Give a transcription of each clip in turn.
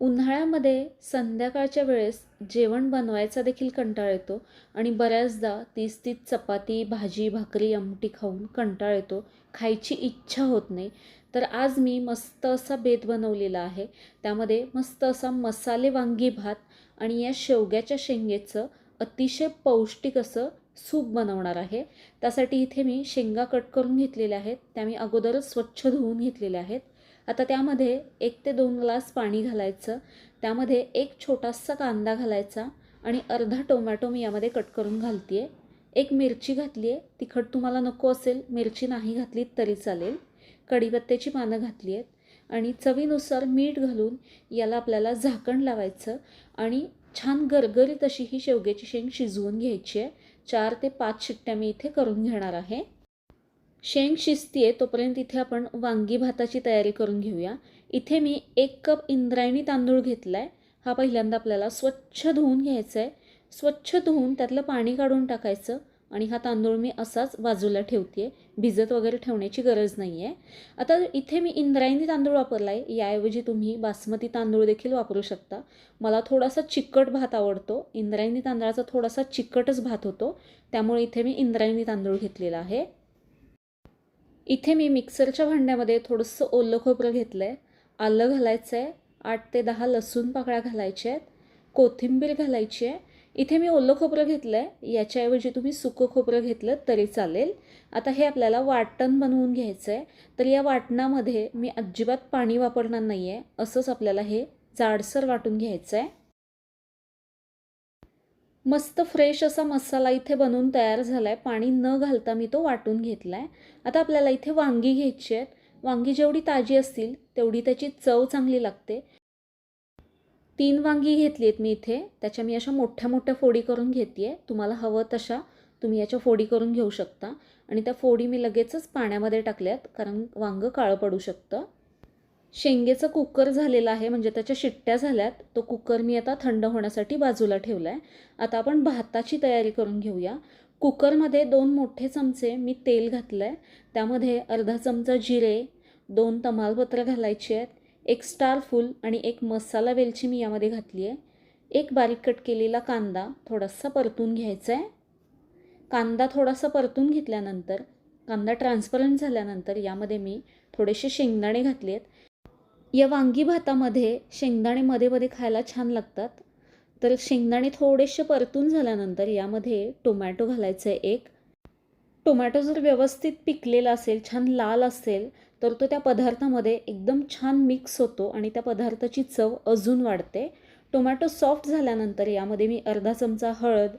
उन्हाळ्यामध्ये संध्याकाळच्या वेळेस जेवण बनवायचा देखील कंटाळ येतो आणि बऱ्याचदा तीच तीच चपाती भाजी भाकरी आमटी खाऊन कंटाळ येतो. खायची इच्छा होत नाही. तर आज मी मस्त असा बेत बनवलेला आहे. त्यामध्ये मस्त असा मसाले वांगी भात आणि या शेवग्याच्या शेंगेचं अतिशय पौष्टिक असं सूप बनवणार आहे. त्यासाठी इथे मी शेंगा कट करून घेतलेल्या आहेत. त्या मी अगोदरच स्वच्छ धुवून घेतलेल्या आहेत. आता त्यामध्ये एक ते दोन ग्लास पाणी घालायचं त्यामध्ये एक छोटासा कांदा घालायचा आणि अर्धा टोमॅटो मी यामध्ये कट करून घालते आहे एक मिरची घातली आहे तिखट तुम्हाला नको असेल मिरची नाही घातली तरी चालेल. कढीपत्त्याची पानं घातली आहेत आणि चवीनुसार मीठ घालून याला आपल्याला झाकण लावायचं आणि छान गरगरीत अशी ही शेवग्याची शेंग शिजवून घ्यायची आहे चार ते पाच शिट्ट्या मी इथे करून घेणार आहे. शेंग शिजतीये तोपर्यंत इथे आपण वांगी भाताची तयारी करून घेऊया. इथे मी एक कप इंद्रायणी तांदूळ घेतला आहे हा पहिल्यांदा आपल्याला स्वच्छ धुवून घ्यायचा आहे स्वच्छ धुवून त्यातलं पाणी काढून टाकायचं आणि हा तांदूळ मी असाच बाजूला ठेवते आहे भिजत वगैरे ठेवण्याची गरज नाही आहे आता इथे मी इंद्रायणी तांदूळ वापरला आहे याऐवजी तुम्ही बासमती तांदूळ देखील वापरू शकता. मला थोडासा चिकट भात आवडतो. इंद्रायणी तांदळाचा थोडासा चिकटच भात होतो. त्यामुळे इथे मी इंद्रायणी तांदूळ घेतलेला आहे. इथे मी मिक्सरच्या भांड्यामध्ये थोडंसं ओलं खोबरं घेतलं आहे आलं घालायचं आहे आठ ते दहा लसूण पाकळ्या घालायच्या आहेत. कोथिंबीर घालायची आहे. इथे मी ओलं खोबरं घेतलं आहे याच्याऐवजी तुम्ही सुकं खोबरं घेतलं तरी चालेल. आता हे आपल्याला वाटण बनवून घ्यायचं आहे तर या वाटणामध्ये मी अजिबात पाणी वापरणार नाही आहे असंच आपल्याला हे जाडसर वाटून घ्यायचं आहे मस्त फ्रेश असा मसाला इथे बनवून तयार झाला आहे पाणी न घालता मी तो वाटून घेतला आहे आता आपल्याला इथे वांगी घ्यायची आहेत. वांगी जेवढी ताजी असतील तेवढी त्याची चव चांगली लागते. तीन वांगी घेतली आहेत मी इथे. त्याच्या मी अशा मोठ्या मोठ्या फोडी करून घेते आहे तुम्हाला हवं तशा तुम्ही याच्या फोडी करून घेऊ शकता. आणि त्या फोडी मी लगेचच पाण्यामध्ये टाकल्यात कारण वांगं काळं पडू शकतं. शेंगेचं कुकर झालेलं आहे म्हणजे त्याच्या शिट्ट्या झाल्यात. तो कुकर मी आता थंड होण्यासाठी बाजूला ठेवला आहे आता आपण भाताची तयारी करून घेऊया. कुकरमध्ये दोन मोठे चमचे मी तेल घातलं आहे त्यामध्ये अर्धा चमचा जिरे दोन तमालपत्र घालायचे आहेत एक स्टार फूल आणि एक मसाला वेलची मी यामध्ये घातली आहे. एक बारीक कट केलेला कांदा थोडासा परतून घ्यायचा आहे कांदा थोडासा परतून घेतल्यानंतर कांदा ट्रान्सपरंट झाल्यानंतर यामध्ये मी थोडेसे शेंगदाणे घातले आहेत या वांगी भातामध्ये शेंगदाणे मध्ये मध्ये खायला छान लागतात. तर शेंगदाणे थोडेसे परतून झाल्यानंतर यामध्ये टोमॅटो घालायचं आहे एक. टोमॅटो जर व्यवस्थित पिकलेला असेल छान लाल असेल तर तो त्या पदार्थामध्ये एकदम छान मिक्स होतो आणि त्या पदार्थाची चव अजून वाढते. टोमॅटो सॉफ्ट झाल्यानंतर यामध्ये मी अर्धा चमचा हळद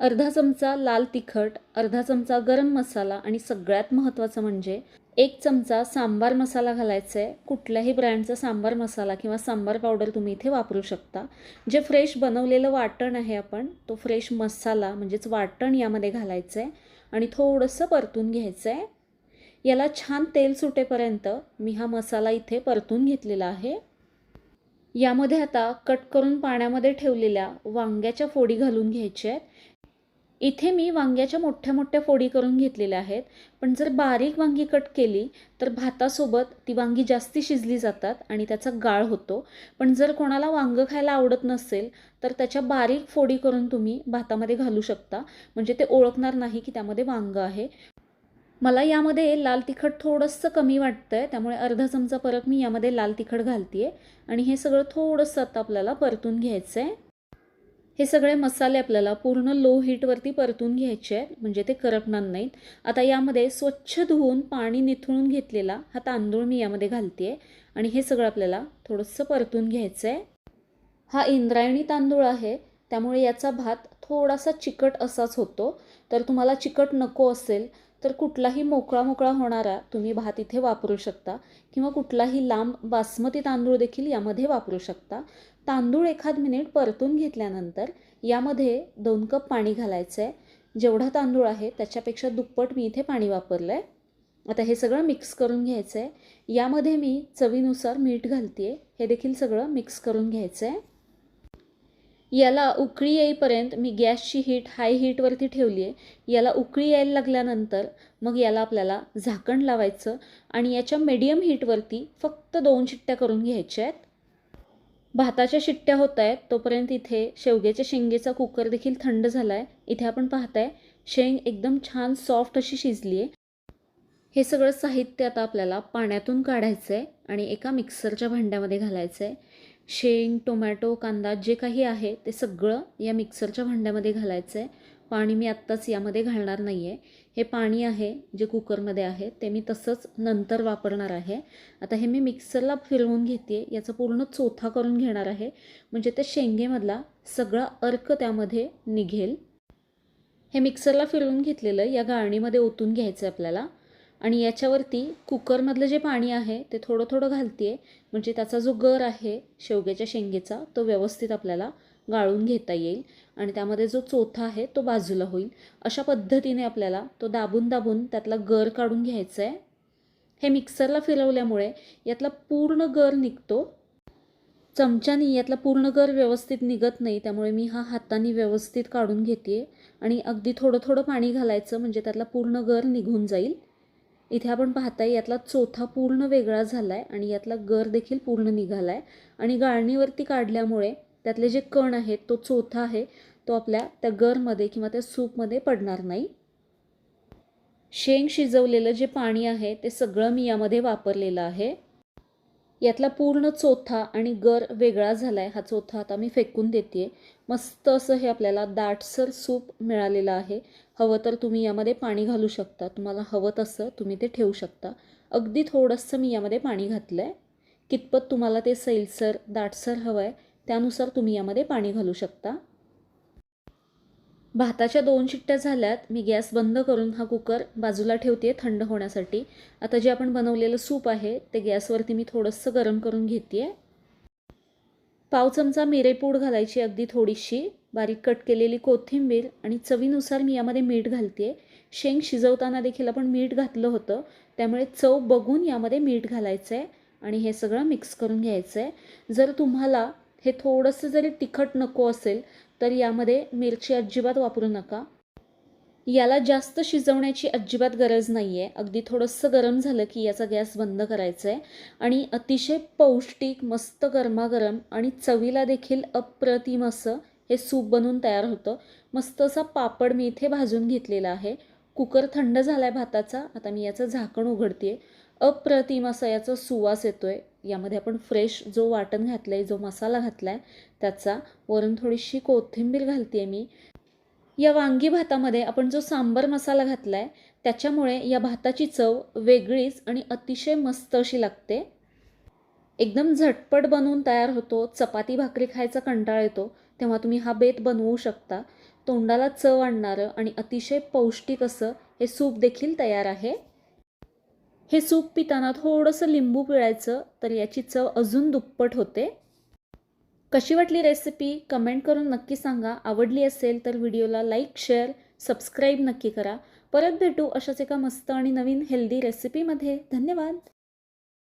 अर्धा चमचा लाल तिखट अर्धा चमचा गरम मसाला आणि सगळ्यात महत्त्वाचं म्हणजे एक चमचा सांबार मसाला घालायचा आहे. कुठल्याही ब्रँडचा सांबार मसाला किंवा सांबार पावडर तुम्ही इथे वापरू शकता. जे फ्रेश बनवलेलं वाटण आहे आपण तो फ्रेश मसाला म्हणजेच वाटण यामध्ये घालायचं आहे आणि थोडंसं परतून घ्यायचं आहे. याला छान तेल सुटेपर्यंत मी हा मसाला इथे परतून घेतलेला आहे. यामध्ये आता कट करून पाण्यामध्ये ठेवलेल्या वांग्याच्या फोडी घालून घ्यायच्या आहेत. इथे मी वांग्याच्या मोठ्या मोठ्या फोडी करून घेतलेल्या आहेत. पण जर बारीक वांगी कट केली तर भातासोबत ती वांगी जास्ती शिजली जातात आणि त्याचा गाळ होतो. पण जर कोणाला वांगं खायला आवडत नसेल तर त्याच्या बारीक फोडी करून तुम्ही भातामध्ये घालू शकता. म्हणजे ते ओळखणार नाही की त्यामध्ये वांगं आहे. मला यामध्ये लाल तिखट थोडंसं कमी वाटतं आहे त्यामुळे अर्धा चमचा परत मी यामध्ये लाल तिखट घालते आहे आणि हे सगळं थोडंसं आता आपल्याला परतून घ्यायचं आहे हे सगळे मसाले आपल्याला पूर्ण लो हीटवरती परतून घ्यायचे आहेत. म्हणजे ते करपणार नाहीत. आता यामध्ये स्वच्छ धुवून पाणी निथळून घेतलेला हा तांदूळ मी यामध्ये घालते आणि हे सगळं आपल्याला थोडंसं परतून घ्यायचं आहे हा इंद्रायणी तांदूळ आहे. त्यामुळे याचा भात थोडासा चिकट असाच होतो. तर तुम्हाला चिकट नको असेल तर कुठलाही मोकळा मोकळा होणारा तुम्ही भात इथे वापरू शकता. किंवा कुठलाही लांब बासमती तांदूळ देखील यामध्ये वापरू शकता. तांदूळ एखाद मिनिट परतून घेतल्यानंतर यामध्ये दोन कप पाणी घालायचं आहे जेवढा तांदूळ आहे त्याच्यापेक्षा दुप्पट मी इथे पाणी वापरलं आहे आता हे सगळं मिक्स करून घ्यायचं आहे यामध्ये मी चवीनुसार मीठ घालते आहे हे देखील सगळं मिक्स करून घ्यायचं आहे याला उकळी येईपर्यंत मी गॅसची हीट हाय हीटवरती ठेवली आहे. याला उकळी यायला लागल्यानंतर मग याला आपल्याला झाकण लावायचं आणि याच्या मीडियम हीटवरती फक्त दोन शिट्ट्या करून घ्यायच्या आहेत. भाताच्या शिट्ट्या होत आहेत तोपर्यंत इथे शेवग्याच्या शेंगेचा कुकर देखील थंड झाला आहे इथे आपण पाहताय शेंग एकदम छान सॉफ्ट अशी शिजली आहे. हे सगळं साहित्य आता आपल्याला पाण्यातून काढायचं आहे आणि एका मिक्सरच्या भांड्यामध्ये घालायचं आहे शेंग टोमॅटो कांदा जे काही आहे ते सगळं या मिक्सरच्या भांड्यामध्ये घालायचं आहे. पाणी मी आत्ताच यामध्ये घालणार नाही आहे हे पाणी आहे जे कुकरमध्ये आहे ते मी तसंच नंतर वापरणार आहे. आता हे मी मिक्सरला फिरवून घेते याचा पूर्ण चोथा करून घेणार आहे. म्हणजे त्या शेंगेमधला सगळा अर्क त्यामध्ये निघेल. हे मिक्सरला फिरवून घेतलेलं या गाळणीमध्ये ओतून घ्यायचं आहे आपल्याला. आणि याच्यावरती कुकरमधलं जे पाणी आहे ते थोडं थोडं घालते आहे म्हणजे त्याचा जो गर आहे शेवग्याच्या शेंगेचा तो व्यवस्थित आपल्याला गाळून घेता येईल. आणि त्यामध्ये जो चोथा आहे तो बाजूला होईल. अशा पद्धतीने आपल्याला तो दाबून दाबून त्यातला गर काढून घ्यायचा आहे हे मिक्सरला फिरवल्यामुळे यातला पूर्ण गर निघतो. चमच्यानी यातला पूर्ण गर व्यवस्थित निघत नाही त्यामुळे मी हा हाताने व्यवस्थित काढून घेते आणि अगदी थोडं थोडं पाणी घालायचं म्हणजे त्यातला पूर्ण गर निघून जाईल. इथे आपण पाहताय यातला चोथा पूर्ण वेगळा झाला आहे आणि यातला गर देखील पूर्ण निघाला आहे आणि गाळणीवरती काढल्यामुळे त्यातले जे कण आहेत तो चोथा आहे तो आपल्या त्या गरमध्ये किंवा त्या सूपमध्ये पडणार नाही. शेंग शिजवलेलं जे पाणी आहे ते सगळं मी यामध्ये वापरलेलं आहे. यातला पूर्ण चोथा आणि गर वेगळा झाला आहे हा चोथा आता मी फेकून देते मस्त असं हे आपल्याला दाटसर सूप मिळालेलं आहे. हवं तर तुम्ही यामध्ये पाणी घालू शकता. तुम्हाला हवं तसं तुम्ही ते ठेवू शकता. अगदी थोडंसं मी यामध्ये पाणी घातलं आहे कितपत तुम्हाला ते सैलसर दाटसर हवं आहे त्यानुसार तुम्ही यामध्ये पाणी घालू शकता. भाताच्या दोन शिट्ट्या झाल्यात मी गॅस बंद करून हा कुकर बाजूला ठेवते थंड होण्यासाठी. आता जे आपण बनवलेलं सूप आहे ते गॅसवरती मी थोडंसं गरम करून घेते आहे पाव चमचा मिरेपूड घालायची अगदी थोडीशी. बारीक कट केलेली कोथिंबीर आणि चवीनुसार मी यामध्ये मीठ घालते शेंग शिजवताना देखील आपण मीठ घातलं होतं त्यामुळे चव बघून यामध्ये मीठ घालायचं आहे आणि हे सगळं मिक्स करून घ्यायचं आहे जर तुम्हाला हे थोडंसं जरी तिखट नको असेल तर यामध्ये मिरची अजिबात वापरू नका. याला जास्त शिजवण्याची अजिबात गरज नाही आहे अगदी थोडंसं गरम झालं की याचा गॅस बंद करायचा आहे आणि अतिशय पौष्टिक मस्त गरमागरम आणि चवीला देखील अप्रतिम असं हे सूप बनवून तयार होतं. मस्त असा पापड मी इथे भाजून घेतलेला आहे. कुकर थंड झाला आहे भाताचा आता मी याचं झाकण उघडते अप्रतिम असा याचा सुवास येतो आहे यामध्ये आपण फ्रेश जो वाटण घातलं आहे जो मसाला घातला आहे त्याचा वरून थोडीशी कोथिंबीर घालते आहे मी. या वांगी भातामध्ये आपण जो सांबर मसाला घातला आहे त्याच्यामुळे या भाताची चव वेगळीच आणि अतिशय मस्त अशी लागते. एकदम झटपट बनवून तयार होतो. चपाती भाकरी खायचा कंटाळा येतो तेव्हा तुम्ही हा बेत बनवू शकता. तोंडाला चव आणणारं आणि अतिशय पौष्टिक असं हे सूप देखील तयार आहे. हे सूप पिताना थोडंसं लिंबू पिळायचं तर याची चव अजून दुप्पट होते. कशी वाटली रेसिपी कमेंट करून नक्की सांगा. आवडली असेल तर व्हिडिओला लाईक शेअर सबस्क्राईब नक्की करा. परत भेटू अशाच एका मस्त आणि नवीन हेल्दी रेसिपीमध्ये धन्यवाद!